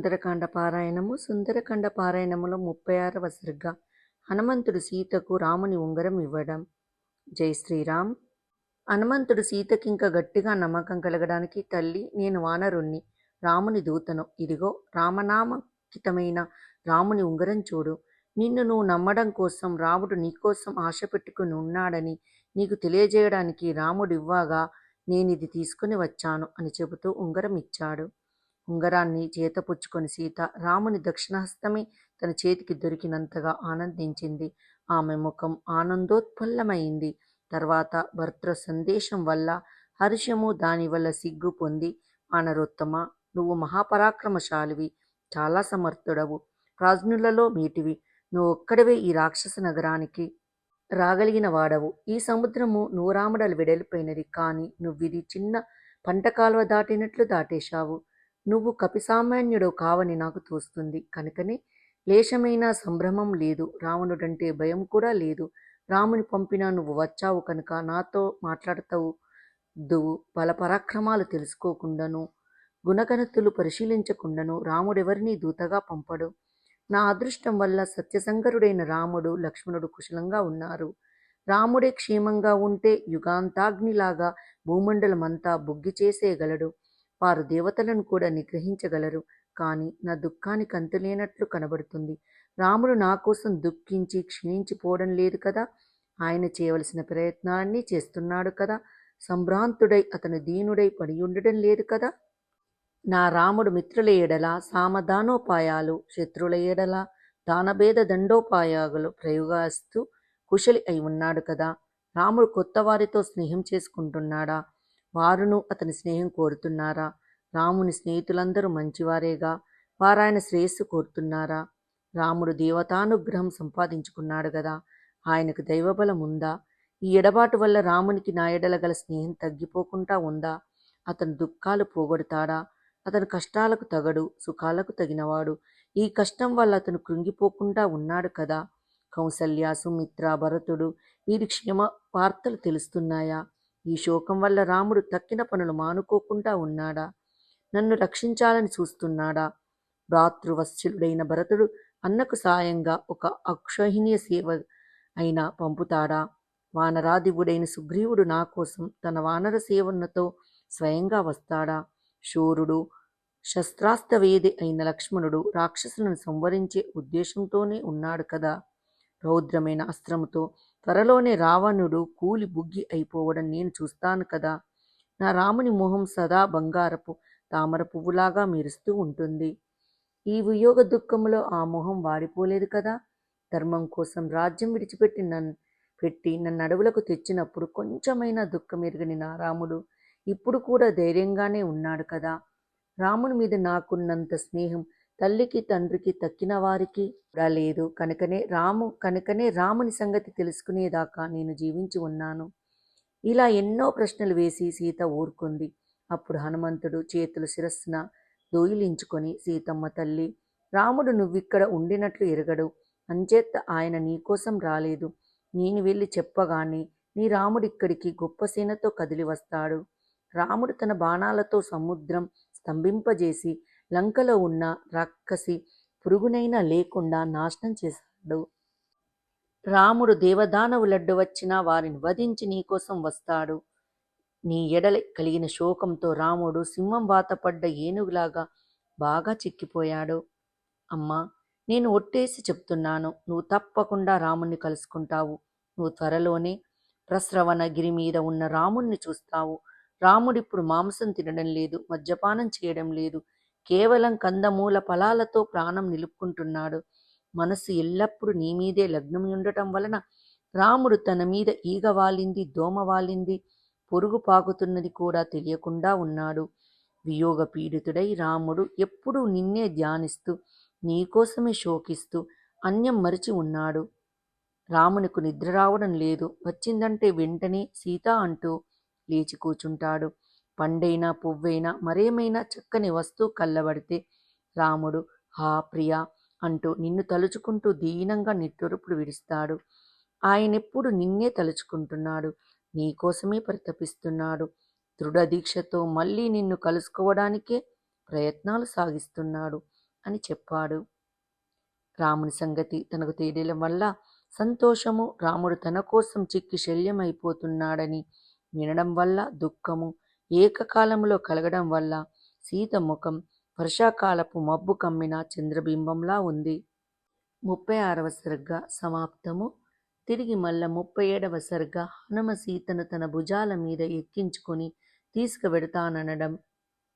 సుందరకాండ పారాయణము. సుందరకాండ పారాయణములో ముప్పై ఆరవ సర్గ హనుమంతుడు సీతకు రాముని ఉంగరం ఇవ్వడం. జై శ్రీరామ్. హనుమంతుడు సీతకింక గట్టిగా నమ్మకం కలగడానికి తల్లి నేను వానరుణ్ణి రాముని దూతను. ఇదిగో రామనామకితమైన రాముని ఉంగరం చూడు. నిన్ను నువ్వు నమ్మడం కోసం రాముడు నీకోసం ఆశ పెట్టుకుని ఉన్నాడని నీకు తెలియజేయడానికి రాముడు ఇవ్వగా నేనిది తీసుకుని వచ్చాను అని చెబుతూ ఉంగరం ఇచ్చాడు. ఉంగరాన్ని చేతపుచ్చుకొని సీత రాముని దక్షిణహస్తమే తన చేతికి దొరికినంతగా ఆనందించింది. ఆమె ముఖం ఆనందోత్ఫుల్లమైంది. తర్వాత భర్త సందేశం వల్ల హర్షము దానివల్ల సిగ్గు పొంది ఆనరోత్తమ నువ్వు మహాపరాక్రమశాలివి చాలా సమర్థుడవు ప్రాజ్ఞులలో మీటివి నువ్వు ఒక్కడవే ఈ రాక్షస నగరానికి రాగలిగిన వాడవు ఈ సముద్రము నూరామడలు వెడలిపోయినది కానీ నువ్విది చిన్న పంట కాలువ దాటినట్లు దాటేశావు. నువ్వు కపిసామాన్యుడు కావని నాకు తోస్తుంది. కనుకనే లేశమైన సంభ్రమం లేదు. రావణుడంటే భయం కూడా లేదు. రాముని పంపినా నువ్వు వచ్చావు కనుక నాతో మాట్లాడతావు దువు బలపరాక్రమాలు తెలుసుకోకుండాను గుణగణతులు పరిశీలించకుండాను రాముడెవరినీ దూతగా పంపడు. నా అదృష్టం వల్ల సత్యసంగరుడైన రాముడు లక్ష్మణుడు కుశలంగా ఉన్నారు. రాముడే క్షేమంగా ఉంటే యుగాంతాగ్నిలాగా భూమండలమంతా బుగ్గి చేసేయగలడు. వారు దేవతలను కూడా నిగ్రహించగలరు. కానీ నా దుఃఖానికి అంతులేనట్లు కనబడుతుంది. రాముడు నా కోసం దుఃఖించి క్షీణించిపోవడం లేదు కదా? ఆయన చేయవలసిన ప్రయత్నాన్ని చేస్తున్నాడు కదా? సంభ్రాంతుడై అతను దీనుడై పడి ఉండడం లేదు కదా? నా రాముడు మిత్రుల ఎడల సామధానోపాయాలు శత్రువుల ఎడల దానభేద దండోపాయాలు ప్రయోగాస్తూ కుశలి అయి ఉన్నాడు కదా? రాముడు కొత్త వారితో స్నేహం చేసుకుంటున్నాడా? వారును అతని స్నేహం కోరుతున్నారా? రాముని స్నేహితులందరూ మంచివారేగా? వారాయన శ్రేయస్సు కోరుతున్నారా? రాముడు దేవతానుగ్రహం సంపాదించుకున్నాడు కదా ఆయనకు దైవబలం ఉందా? ఈ ఎడబాటు వల్ల రామునికి నా ఎడల గల స్నేహం తగ్గిపోకుండా ఉందా? అతను దుఃఖాలు పోగొడతాడా? అతను కష్టాలకు తగడు సుఖాలకు తగినవాడు. ఈ కష్టం వల్ల అతను కృంగిపోకుండా ఉన్నాడు కదా? కౌసల్య సుమిత్ర భరతుడు వీరి క్షేమ వార్తలు తెలుస్తున్నాయా? ఈ శోకం వల్ల రాముడు తక్కిన పనులు మానుకోకుండా ఉన్నాడా? నన్ను రక్షించాలని చూస్తున్నాడా? భ్రాతృవత్సలుడైన భరతుడు అన్నకు సాయంగా ఒక అక్షోహిణీయ సేవ అయినా పంపుతాడా? వానరాదివుడైన సుగ్రీవుడు నా కోసం తన వానర సేవన్నతో స్వయంగా వస్తాడా? శూరుడు శస్త్రాస్త్రవేది అయిన లక్ష్మణుడు రాక్షసులను సంవరించే ఉద్దేశంతోనే ఉన్నాడు కదా? రౌద్రమైన అస్త్రముతో త్వరలోనే రావణుడు కూలి బుగ్గి అయిపోవడం నేను చూస్తాను కదా. నా రాముని మొహం సదా బంగారపు తామర పువ్వులాగా మెరుస్తూ ఉంటుంది. ఈ వియోగ దుఃఖంలో ఆ మొహం వాడిపోలేదు కదా. ధర్మం కోసం రాజ్యం విడిచిపెట్టి నన్ను పెట్టి నన్ను అడవులకు తెచ్చినప్పుడు కొంచెమైనా దుఃఖం ఎరగని నా రాముడు ఇప్పుడు కూడా ధైర్యంగానే ఉన్నాడు కదా. రాముని మీద నాకున్నంత స్నేహం తల్లికి తండ్రికి తక్కిన వారికి కూడా లేదు. కనుకనే రాము కనుకనే రాముని సంగతి తెలుసుకునేదాకా నేను జీవించి ఉన్నాను. ఇలా ఎన్నో ప్రశ్నలు వేసి సీత ఊరుకుంది. అప్పుడు హనుమంతుడు చేతులు శిరస్సున దోయిలించుకొని సీతమ్మ తల్లి రాముడు నువ్విక్కడ ఉండినట్లు ఎరగడు. అంచేత ఆయన నీకోసం రాలేదు. నేను వెళ్ళి చెప్పగానే నీ రాముడిక్కడికి గొప్ప సేనతో కదిలి వస్తాడు. రాముడు తన బాణాలతో సముద్రం స్తంభింపజేసి లంకలో ఉన్న రక్కసి పురుగునైనా లేకుండా నాశనం చేశాడు. రాముడు దేవదానవులడ్డు వచ్చినా వారిని వధించి నీకోసం వస్తాడు. నీ ఎడల కలిగిన శోకంతో రాముడు సింహం వాతపడ్డ ఏనుగులాగా బాగా చిక్కిపోయాడు. అమ్మా నేను ఒట్టేసి చెప్తున్నాను నువ్వు తప్పకుండా రాముణ్ణి కలుసుకుంటావు. నువ్వు త్వరలోనే ప్రస్రవణగిరి మీద ఉన్న రాముణ్ణి చూస్తావు. రాముడిప్పుడు మాంసం తినడం లేదు మద్యపానం చేయడం లేదు. కేవలం కందమూల ఫలాలతో ప్రాణం నిలుపుకుంటున్నాడు. మనసు ఎల్లప్పుడూ నీ మీదే లగ్నం ఉండటం వలన రాముడు తన మీద ఈగ వాలింది దోమ వాలింది పొరుగు పాకుతున్నది కూడా తెలియకుండా ఉన్నాడు. వియోగ పీడితుడై రాముడు ఎప్పుడూ నిన్నే ధ్యానిస్తూ నీకోసమే శోకిస్తూ అన్యం మరిచి ఉన్నాడు. రామునికి నిద్ర రావడం లేదు. వచ్చిందంటే వెంటనే సీత అంటూ లేచి కూచుంటాడు. పండైనా పువ్వైనా మరేమైనా చక్కని వస్తువు కళ్ళబడితే రాముడు హా ప్రియా అంటూ నిన్ను తలుచుకుంటూ దీనంగా నిట్టూర్పులు విడుస్తాడు. ఆయనెప్పుడు నిన్నే తలుచుకుంటున్నాడు. నీకోసమే పరితపిస్తున్నాడు. దృఢ దీక్షతో మళ్ళీ నిన్ను కలుసుకోవడానికే ప్రయత్నాలు సాగిస్తున్నాడు అని చెప్పాడు. రాముని సంగతి తనకు తెలియడం వల్ల సంతోషము రాముడు తన కోసం చిక్కి శల్యమైపోతున్నాడని వినడం వల్ల దుఃఖము ఏకకాలంలో కలగడం వల్ల సీత ముఖం వర్షాకాలపు మబ్బు కమ్మిన చంద్రబింబంలా ఉంది. ముప్పై ఆరవ సరిగ్గా సమాప్తము. తిరిగి మళ్ళా ముప్పై ఏడవ సరిగ్గా హనుమ సీతను తన భుజాల మీద ఎక్కించుకొని తీసుకువెడతాననడం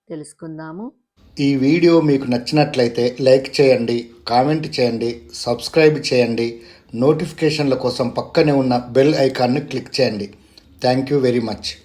తెలుసుకుందాము. ఈ వీడియో మీకు నచ్చినట్లయితే లైక్ చేయండి కామెంట్ చేయండి సబ్స్క్రైబ్ చేయండి నోటిఫికేషన్ల కోసం పక్కనే ఉన్న బెల్ ఐకాన్ని క్లిక్ చేయండి. Thank you very much.